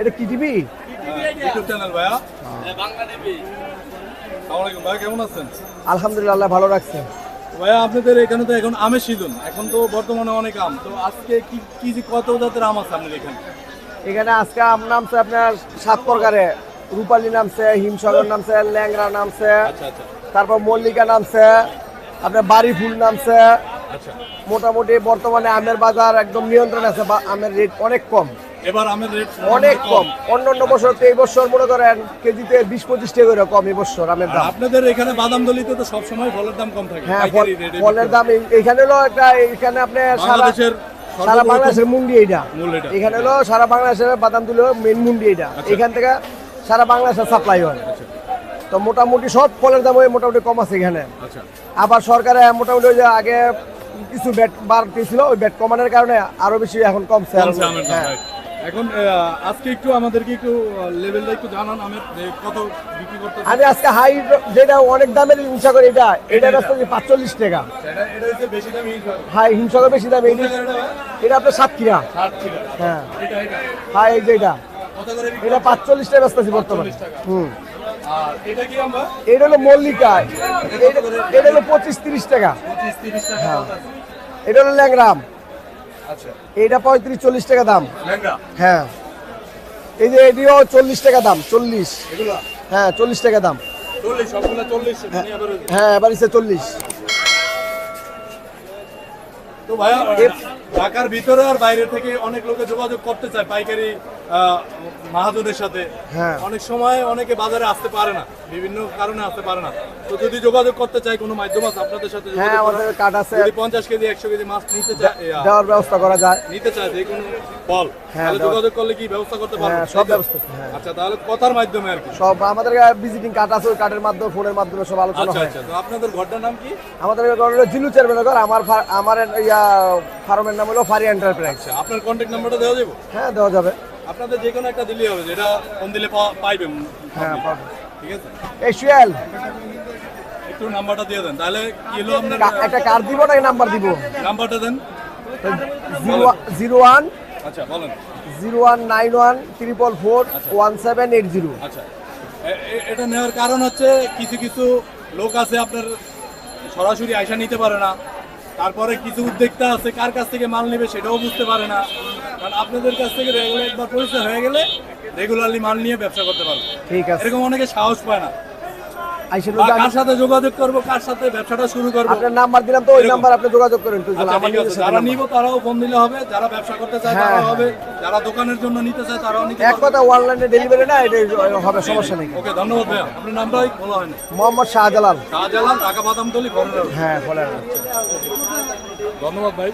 এটা কি TV? YouTube channel ভাইয়া। আসসালামু আলাইকুম ভাই কেমন আছেন? আলহামদুলিল্লাহ ভালো রাখছে। ভাইয়া আপনাদের এখানে তো এখন আমের সিজন এখন তো বর্তমানে অনেক আম। তো আজকে কি কি কত জাতের আম আছে আপনার এখানে? এখানে আজকে আম নামছে আপনার সাত প্রকারে। রূপালী নামছে হিমসাগর নামছে ল্যাংরা নামছে আচ্ছা আচ্ছা। তারপর মল্লিকা নামছে আপনার বাড়ি ফুল নামছে। আচ্ছা। মোটামুটি বর্তমানে আমের বাজার একদম নিয়ন্ত্রণ আছে আমের রেট অনেক কম। এবার আমের রেট অনেক কম। অন্য অন্য বছর তো এই বছর মনে করেন কেজিতে বিশ পঁচিশ টাকা করে কম এই বছর আমের দাম। আপনাদের এখানে বাদাম দলিতে তো সবসময় ফলের দাম কম থাকে। হ্যাঁ ফলের দাম এইখানে হলো একটা এখানে আপনি সারা সারা বাংলাদেশের মুন্ডি এটা। এখানে হলো সারা বাংলাদেশের বাদাম তুলে মেন মুন্ডি এইটা। আচ্ছা। এখান থেকে সারা বাংলাদেশের সাপ্লাই হয়। তো মোটামুটি সব ফলের দাম ওই মোটামুটি কম আছে এখানে। আচ্ছা। আবার সরকারে মোটামুটি ওই যে আগে কিছু ব্যাট বাড়তেছিল ওই ব্যাট কমানোর কারণে আরও বেশি এখন কমছে। হ্যাঁ। এখন আজকে একটু আমাদেরকে একটু লেভেলটা একটু জানান আমের যে কত বিক্রি করতে আমি আজকে হাই যেটা অনেক দামের হিংসা করি এটা এটা ব্যস্ত পাঁচচল্লিশ টাকা। এটা হচ্ছে বেশি দামি হিসাবে হাই হিংসাকে বেশি দাম। এটা আপনার সাতক্ষীরা ছিল হ্যাঁ। হাই এই যে এটা। করে পাঁচচল্লিশ টাকা ব্যস্ত আছি বর্তমানে। হুম। এটা হলো মল্লিকা। এটা হলো পঁচিশ তিরিশ টাকা। হ্যাঁ। এটা হলো ল্যাংরাম এটা পঁয়ত্রিশ চল্লিশ টাকা দাম। হ্যাঁ। এই যে এটিও চল্লিশ টাকা দাম চল্লিশ। এগুলা? হ্যাঁ চল্লিশ টাকা দাম। মানে হ্যাঁ এবার ইসে চল্লিশ। ঢাকার ভিতরে আর বাইরে থেকে অনেক লোকে যোগাযোগ করতে চায় পাইকারি মাহাজনের সাথে। হ্যাঁ। অনেক সময় অনেকে বাজারে আসতে পারে না বিভিন্ন কারণে আসতে পারে না। তো যদি যোগাযোগ করতে চাই কোনো মাধ্যম আছে আপনাদের সাথে হ্যাঁ আমাদের কার্ড আছে। যদি পঞ্চাশ কেজি একশো কেজি মাছ নিতে চায় দেওয়ার ব্যবস্থা করা যায়। নিতে চায় যে কোনো ফল হ্যাঁ, তাহলে যোগাযোগ করলে কি ব্যবস্থা করতে পারবেন? হ্যাঁ সব ব্যবস্থা আছে, হ্যাঁ। আচ্ছা তাহলে কথার মাধ্যমে আর কি। সব আমাদের ভিজিটিং কার্ড আছে ওই কার্ডের মাধ্যমে ফোনের মাধ্যমে সব আলোচনা আচ্ছা হয়। আচ্ছা তো আপনাদের ঘরটার নাম কি? আমাদের ঘর হলো জিলু চেয়ারম্যানের ঘর আমার আমার ইয়া ফার্মের নাম হলো ফারি এন্টারপ্রাইজ আচ্ছা আপনার কন্ট্যাক্ট নাম্বারটা দেওয়া যাবে? হ্যাঁ দেওয়া যাবে। আপনাদের যে কোনো একটা দিলেই হবে যেটা ফোন দিলে পাইবেন হ্যাঁ ঠিক আছে? এই সুয়েল একটু নাম্বারটা দিয়ে দেন তাহলে কি হলো আপনার একটা কার্ড দিব না নাম্বার দিব? নাম্বারটা দেন। জিরো ওয়ান আচ্ছা বলেন। Zero one nine one triple four one seven eight zero. আচ্ছা। এটা নেওয়ার কারণ হচ্ছে কিছু কিছু লোক আছে আপনার সরাসরি আয়সা নিতে পারে না। তারপরে কিছু উদ্যোক্তা আছে কার কাছ থেকে মাল নেবে সেটাও বুঝতে পারে না। কারণ আপনাদের কাছ থেকে রেগুলার একবার পরিচয় হয়ে গেলে রেগুলারলি মাল নিয়ে ব্যবসা করতে পারবে। ঠিক আছে। এরকম অনেকে সাহস পায় না। কার সাথে যোগাযোগ করব কার সাথে ব্যবসাটা শুরু করব? আপনার নাম্বার দিলাম তো ওই। নাম্বার আপনি যোগাযোগ করেন আচ্ছা যারা নিব তারাও ফোন দিলে হবে যারা ব্যবসা করতে চায় হ্যাঁ, হ্যাঁ। হবে যারা দোকানের জন্য নিতে চায় তারাও নিতে এক কথা অনলাইনে ডেলিভারি না এটা হবে সমস্যা নেই। ওকে ধন্যবাদ ভাইয়া। আপনার নামটাই বলা হয় মোহাম্মদ শাহজালাল। শাহজালাল ঢাকা বাদামতলি ঘরের হ্যাঁ ধন্যবাদ ভাই।